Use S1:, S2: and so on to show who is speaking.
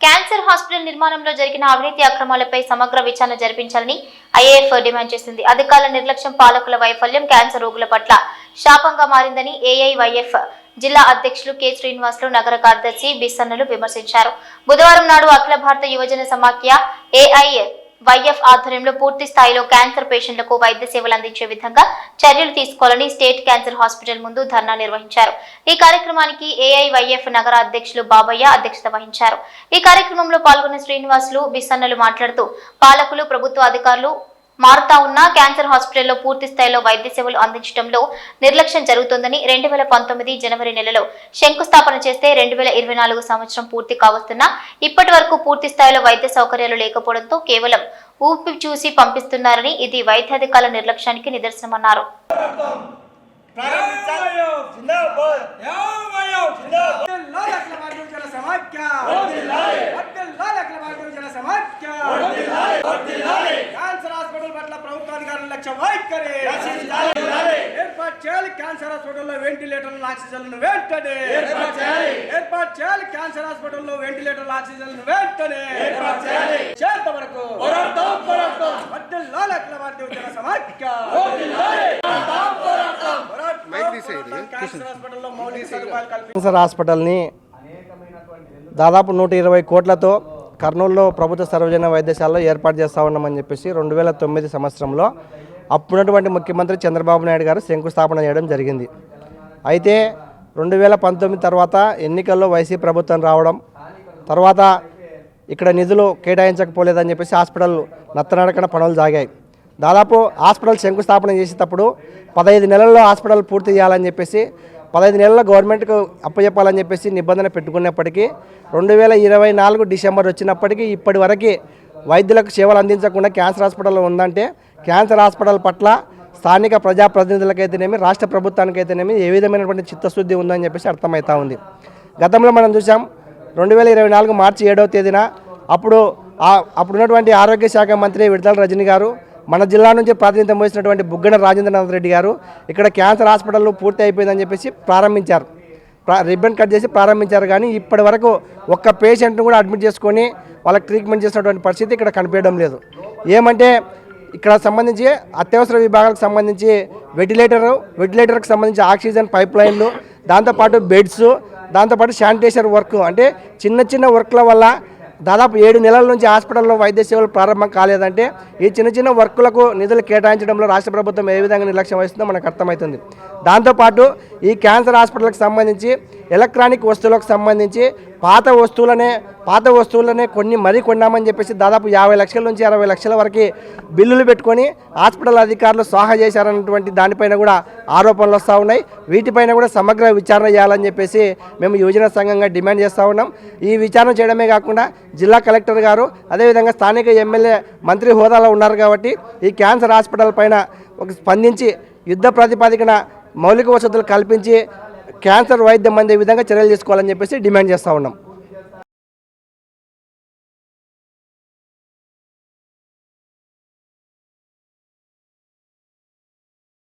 S1: Cancer hospital నిర్మాణంలో జరిగిన అవినీతి అక్రమాలపై సమగ్ర విచారణ జరిపించాలని ఐఏఎఫ్ డిమాండ్ చేసింది. అధికారుల నిర్లక్ష్యం పాలకుల వైఫల్యం క్యాన్సర్ రోగుల పట్ల శాపంగా మారిందని ఏఐవైఎఫ్ జిల్లా అధ్యక్షులు కె శ్రీనివాసులు నగర కార్యదర్శి బిసన్నలు విమర్శించారు. బుధవారం నాడు అఖిల భారత యువజన సమాఖ్య ఏఐఎఫ్ వైఎఫ్ ఆధ్వర్యంలో పూర్తి స్థాయిలో క్యాన్సర్ పేషెంట్లకు వైద్య సేవలు అందించే విధంగా చర్యలు తీసుకోవాలని స్టేట్ క్యాన్సర్ హాస్పిటల్ ముందు ధర్నా నిర్వహించారు. ఈ కార్యక్రమానికి ఏఐవైఎఫ్ నగర అధ్యక్షులు బాబయ్య అధ్యక్షత వహించారు. ఈ కార్యక్రమంలో పాల్గొన్న శ్రీనివాసులు బిసన్నలు మాట్లాడుతూ పాలకులు ప్రభుత్వ అధికారులు మారుతా ఉన్న క్యాన్సర్ హాస్పిటల్లో పూర్తి స్థాయిలో వైద్య సేవలు అందించడంలో నిర్లక్ష్యం జరుగుతోందని రెండు వేల పంతొమ్మిది జనవరి నెలలో శంకుస్థాపన చేస్తే రెండు వేల ఇరవై నాలుగు సంవత్సరం పూర్తి కావస్తున్నా ఇప్పటి వరకు పూర్తి స్థాయిలో వైద్య సౌకర్యాలు లేకపోవడంతో కేవలం ఊపి చూసి పంపిస్తున్నారని ఇది వైద్యాధికారుల నిర్లక్ష్యానికి నిదర్శనమన్నారు.
S2: ప్రారంభించాలి జిందాబాద్
S3: క్యాన్సర్ హాస్పిటల్ పట్ల ప్రభుత్వాధికారుల లక్ష్యం వైఖరి ఏర్పాటు చేయాలి క్యాన్సర్ హాస్పిటల్లో వెంటిలేటర్లు ఆక్సిజన్లను వెంటనే. ఏర్పాటు చేయాలి. క్యాన్సర్ హాస్పిటల్లో వెంటిలేటర్లు ఆక్సిజన్లను వెంటనే. చేత వరకు. వర్ధిల్లాలి అఖిల భారతీయ ఉద్యోగ సమాఖ్య. పోరాటం క్యాన్సర్ హాస్పిటల్లో మౌలిక సదుపాయాలు కల్పించాలి
S4: క్యాన్సర్ హాస్పిటల్ని దాదాపు నూట ఇరవై కోట్లతో కర్నూలులో ప్రభుత్వ సర్వజన వైద్యశాలలో ఏర్పాటు చేస్తా ఉన్నామని చెప్పేసి రెండు వేల తొమ్మిది సంవత్సరంలో అప్పుడున్నటువంటి ముఖ్యమంత్రి చంద్రబాబు నాయుడు గారు శంకుస్థాపన చేయడం జరిగింది. అయితే రెండు వేల పంతొమ్మిది తర్వాత ఎన్నికల్లో వైసీపీ ప్రభుత్వం రావడం తర్వాత ఇక్కడ నిధులు కేటాయించకపోలేదని చెప్పేసి హాస్పిటల్ నత్తనడకన పనులు సాగాయి. దాదాపు హాస్పిటల్ శంకుస్థాపన చేసేటప్పుడు పదహైదు నెలల్లో హాస్పిటల్ పూర్తి చేయాలని చెప్పేసి పదహైదు నెలల్లో గవర్నమెంట్కు అప్పచెప్పాలని చెప్పేసి నిబంధన పెట్టుకున్నప్పటికీ రెండు వేల ఇరవై నాలుగు డిసెంబర్ వచ్చినప్పటికీ ఇప్పటి వరకు వైద్యులకు సేవలు అందించకుండా క్యాన్సర్ హాస్పిటల్ ఉందంటే క్యాన్సర్ హాస్పిటల్ పట్ల స్థానిక ప్రజాప్రతినిధులకైతేనేమి రాష్ట్ర ప్రభుత్వానికైతేనేమి ఏ విధమైనటువంటి చిత్తశుద్ధి ఉందని చెప్పేసి అర్థమవుతా ఉంది. గతంలో మనం చూసాం రెండు వేల ఇరవై నాలుగు మార్చి ఏడవ తేదీన అప్పుడు అప్పుడున్నటువంటి ఆరోగ్య శాఖ మంత్రి విడతల రజని గారు మన జిల్లా నుంచి ప్రాతినిధ్యం వహించినటువంటి బుగ్గన రాజేంద్రనాథ్ రెడ్డి గారు ఇక్కడ క్యాన్సర్ హాస్పిటల్ పూర్తి అయిపోయిందని చెప్పేసి ప్రారంభించారు. రిబ్బన్ కట్ చేసి ప్రారంభించారు కానీ ఇప్పటి వరకు ఒక్క పేషెంట్ను కూడా అడ్మిట్ చేసుకొని వాళ్ళకి ట్రీట్మెంట్ చేసినటువంటి పరిస్థితి ఇక్కడ కనిపించడం లేదు. ఏమంటే ఇక్కడ సంబంధించి అత్యవసర విభాగాలకు సంబంధించి వెంటిలేటర్ వెంటిలేటర్కి సంబంధించి ఆక్సిజన్ పైప్ లైన్లు దాంతోపాటు బెడ్స్ దాంతోపాటు శానిటైజర్ వర్క్. అంటే చిన్న చిన్న వర్క్ల వల్ల దాదాపు ఏడు నెలల నుంచి హాస్పిటల్లో వైద్య సేవలు ప్రారంభం కాలేదంటే ఈ చిన్న చిన్న వర్కులకు నిధులు కేటాయించడంలో రాష్ట్ర ప్రభుత్వం ఏ విధంగా నిర్లక్ష్యం వహిస్తుందో మనకు అర్థమవుతుంది. దాంతోపాటు ఈ క్యాన్సర్ హాస్పిటల్కి సంబంధించి ఎలక్ట్రానిక్ వస్తువులకు సంబంధించి పాత వస్తువులనే పాత వస్తువులనే కొన్ని మరీ కొన్నామని చెప్పేసి దాదాపు యాభై లక్షల నుంచి అరవై లక్షల వరకు బిల్లులు పెట్టుకొని హాస్పిటల్ అధికారులు స్వాహా చేశారన్నటువంటి దానిపైన కూడా ఆరోపణలు వస్తూ ఉన్నాయి. వీటిపైన కూడా సమగ్ర విచారణ చేయాలని చెప్పేసి మేము యువజన సంఘంగా డిమాండ్ చేస్తూ ఉన్నాం. ఈ విచారణ చేయడమే కాకుండా జిల్లా కలెక్టర్ గారు అదేవిధంగా స్థానిక ఎమ్మెల్యే మంత్రి హోదాలో ఉన్నారు కాబట్టి ఈ క్యాన్సర్ హాస్పిటల్ పైన ఒక స్పందించి యుద్ధ ప్రాతిపదికన మౌలిక వసతులు కల్పించి క్యాన్సర్ వైద్యం అందే విధంగా చర్యలు తీసుకోవాలని చెప్పేసి డిమాండ్ చేస్తూ ఉన్నాం.